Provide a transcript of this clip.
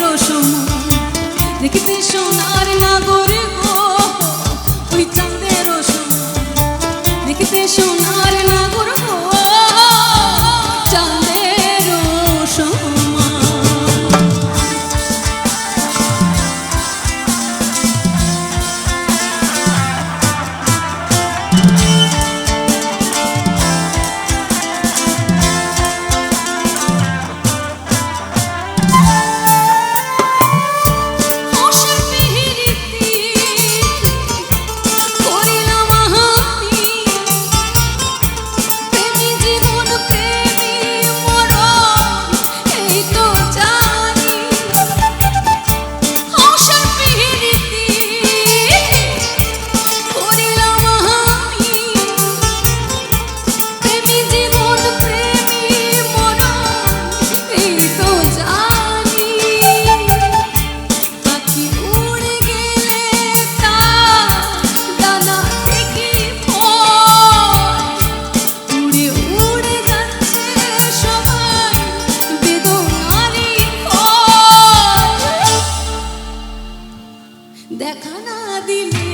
রসম। দেখতে সোনার নাগর গো ওই চাঁদের রসম। দেখতে সোনার দেখা না দিলে